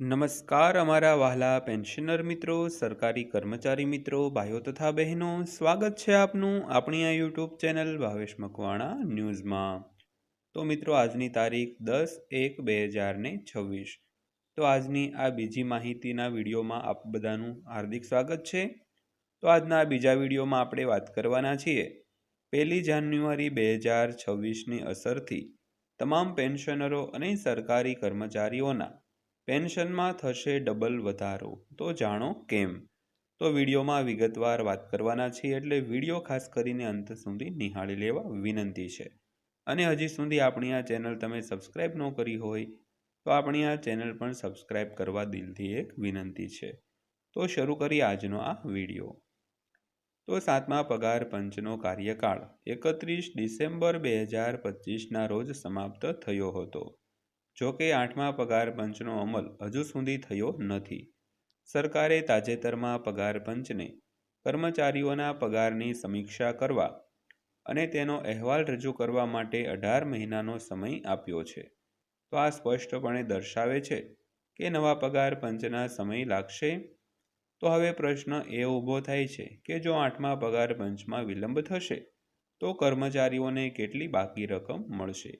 નમસ્કાર અમારા વહાલા પેન્શનર મિત્રો, સરકારી કર્મચારી મિત્રો, ભાઈઓ તથા બહેનો, સ્વાગત છે આપનું આપણી આ યુટ્યુબ ચેનલ ભાવેશ મકવાણા ન્યૂઝમાં. તો મિત્રો, આજની તારીખ દસ એક બે હજાર ને છવ્વીસ. તો આજની આ બીજી માહિતીના વિડીયોમાં આપ બધાનું હાર્દિક સ્વાગત છે. તો આજના આ બીજા વિડીયોમાં આપણે વાત કરવાના છીએ. પહેલી જાન્યુઆરી બે હજાર છવ્વીસની અસરથી તમામ પેન્શનરો અને સરકારી કર્મચારીઓના પેન્શનમાં થશે ડબલ વધારો. તો જાણો કેમ? તો વિડીયોમાં વિગતવાર વાત કરવાના છીએ એટલે વીડિયો ખાસ કરીને અંત સુધી નિહાળી લેવા વિનંતી છે. અને હજી સુધી આપણી આ ચેનલ તમે સબસ્ક્રાઈબ ન કરી હોય, તો આપણી આ ચેનલ પણ સબસ્ક્રાઈબ કરવા દિલથી એક વિનંતી છે. તો શરૂ કરી આજનો આ વીડિયો. તો સાતમા પગાર પંચનો કાર્યકાળ. એકત્રીસ ડિસેમ્બર બે હજાર પચીસના રોજ સમાપ્ત થયો હતો. જો કે આઠમા પગાર પંચનો અમલ હજુ સુધી થયો નથી. સરકારે તાજેતરમાં પગાર પંચને કર્મચારીઓના પગારની સમીક્ષા કરવા અને તેનો અહેવાલ રજૂ કરવા માટે અઢાર મહિનાનો સમય આપ્યો છે. તો આ સ્પષ્ટપણે દર્શાવે છે કે નવા પગાર પંચના સમય લાગશે? તો હવે પ્રશ્ન એ ઊભો થાય છે કે જો આઠમા પગાર પંચમાં વિલંબ થશે, તો કર્મચારીઓને કેટલી બાકી રકમ મળશે?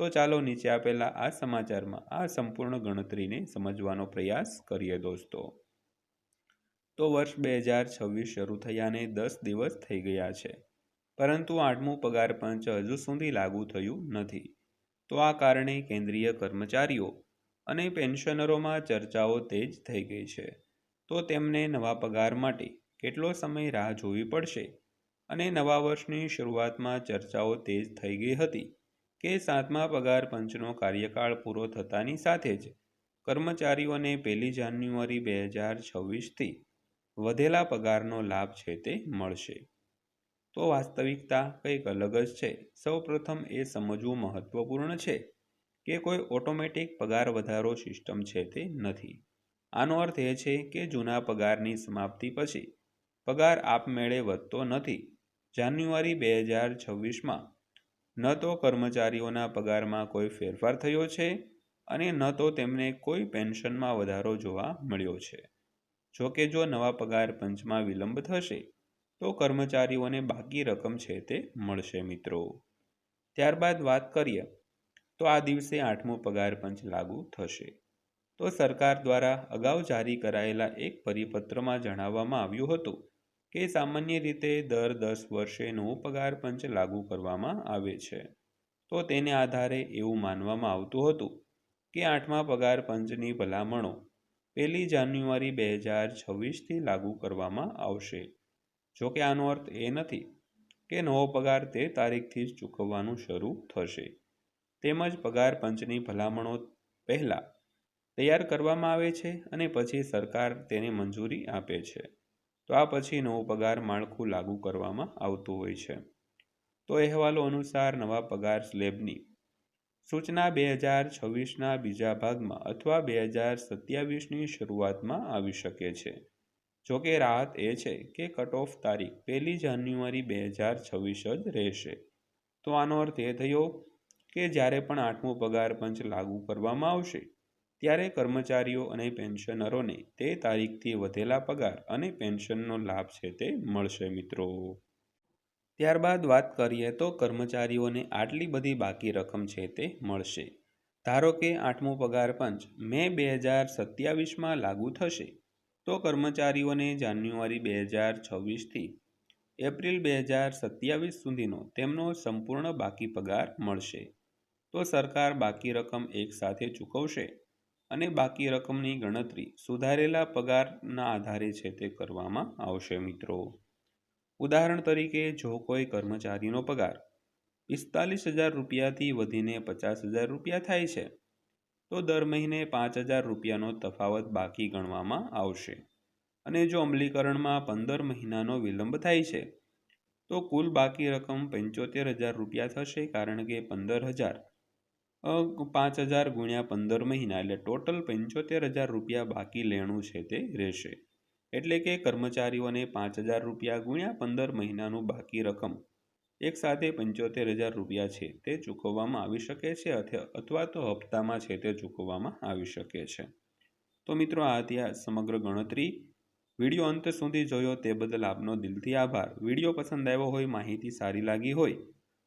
તો ચાલો નીચે આપેલા આ સમાચારમાં આ સંપૂર્ણ ગણતરીને સમજવાનો પ્રયાસ કરીએ દોસ્તો. તો વર્ષ બે હજાર છવ્વીસ શરૂ થયાને દસ દિવસ થઈ ગયા છે. પરંતુ આઠમું પગાર પંચ હજુ સુધી લાગુ થયું નથી. તો આ કારણે કેન્દ્રીય કર્મચારીઓ અને પેન્શનરોમાં ચર્ચાઓ તેજ થઈ ગઈ છે. તો તેમને નવા પગાર માટે કેટલો સમય રાહ જોવી પડશે? અને નવા વર્ષની શરૂઆતમાં ચર્ચાઓ તેજ થઈ ગઈ હતી? કે સાતમા પગાર પંચનો કાર્યકાળ પૂરો થતાની સાથે જ કર્મચારીઓને પહેલી જાન્યુઆરી બે હજાર છવ્વીસથી વધેલા પગારનો લાભ છે તે મળશે. તો વાસ્તવિકતા કંઈક અલગ જ છે. સૌપ્રથમ એ સમજવું મહત્વપૂર્ણ છે કે કોઈ ઓટોમેટિક પગાર વધારો સિસ્ટમ છે તે નથી. આનો અર્થ એ છે કે જૂના પગારની સમાપ્તિ પછી પગાર આપમેળે વધતો નથી. જાન્યુઆરી બે હજાર છવ્વીસમાં ન તો કર્મચારીઓના પગારમાં કોઈ ફેરફાર થયો છે અને ન તો તેમને કોઈ પેન્શનમાં વધારો જોવા મળ્યો છે. જો કે જો નવા પગાર પંચમાં વિલંબ થશે, તો કર્મચારીઓને બાકી રકમ છે તે મળશે મિત્રો. ત્યારબાદ વાત કરીએ, તો આ દિવસે આઠમો પગાર પંચ લાગુ થશે. તો સરકાર દ્વારા અગાઉ જારી કરાયેલા એક પરિપત્રમાં જણાવવામાં આવ્યું હતું કે સામાન્ય રીતે દર દસ વર્ષે નવો પગાર પંચ લાગુ કરવામાં આવે છે. તો તેને આધારે એવું માનવામાં આવતું હતું કે આઠમા પગાર પંચની ભલામણો પહેલી જાન્યુઆરી બે હજાર છવ્વીસથી લાગુ કરવામાં આવશે. જો કે આનો અર્થ એ નથી કે નવો પગાર તે તારીખથી જ ચૂકવવાનું શરૂ થશે. તેમજ પગાર પંચની ભલામણો પહેલાં તૈયાર કરવામાં આવે છે અને પછી સરકાર તેને મંજૂરી આપે છે. તો આ પછી નવું પગાર માળખું લાગુ કરવામાં આવતું હોય છે. તો અહેવાલો અનુસાર નવા પગાર સ્લેબની સૂચના બે હજાર છવ્વીસના બીજા ભાગમાં અથવા બે હજાર સત્યાવીસની શરૂઆતમાં આવી શકે છે. જોકે રાહત એ છે કે કટ ઓફ તારીખ પહેલી જાન્યુઆરી બે હજાર છવ્વીસ જ રહેશે. તો આનો અર્થ એ થયો કે જ્યારે પણ આઠમો પગાર પંચ લાગુ કરવામાં આવશે ત્યારે કર્મચારીઓ અને પેન્શનરોને તે તારીખથી વધેલા પગાર અને પેન્શનનો લાભ છે તે મળશે, મિત્રો. ત્યારબાદ વાત કરીએ તો કર્મચારીઓને આટલી બધી બાકી રકમ છે તે મળશે. ધારો કે આઠમો પગાર પંચ મે બે હજાર સત્યાવીસમાં લાગુ થશે, તો કર્મચારીઓને જાન્યુઆરી બે હજાર છવ્વીસથી એપ્રિલ બે હજાર સત્યાવીસ સુધીનો તેમનો સંપૂર્ણ બાકી પગાર મળશે. તો સરકાર બાકી રકમ એકસાથે ચૂકવશે અને બાકી રકમની ગણતરી સુધારેલા પગારના આધારે છે તે કરવામાં આવશે મિત્રો. ઉદાહરણ તરીકે, જો કોઈ કર્મચારીનો પગાર પિસ્તાલીસ હજાર રૂપિયાથી વધીને પચાસ હજાર રૂપિયા થાય છે, તો દર મહિને પાંચ હજાર રૂપિયાનો તફાવત બાકી ગણવામાં આવશે. અને જો અમલીકરણમાં પંદર મહિનાનો વિલંબ થાય છે, તો કુલ બાકી રકમ પંચોતેર હજાર રૂપિયા થશે, કારણ કે પંદર હજાર પાંચ હજાર ગુણ્યા પંદર મહિના એટલે ટોટલ પંચોતેર હજાર રૂપિયા બાકી લેણું છે તે રહેશે. એટલે કે કર્મચારીઓને પાંચ હજાર રૂપિયા ગુણ્યા પંદર મહિનાનું બાકી રકમ એક સાથે પંચોતેર હજાર રૂપિયા છે તે ચૂકવવામાં આવી શકે છે અથવા તો હપ્તામાં છે તે ચૂકવવામાં આવી શકે છે. તો મિત્રો આ હતી સમગ્ર ગણતરી. વીડિયો અંત સુધી જોયો તે બદલ આપનો દિલથી આભાર. વીડિયો પસંદ આવ્યો હોય, માહિતી સારી લાગી હોય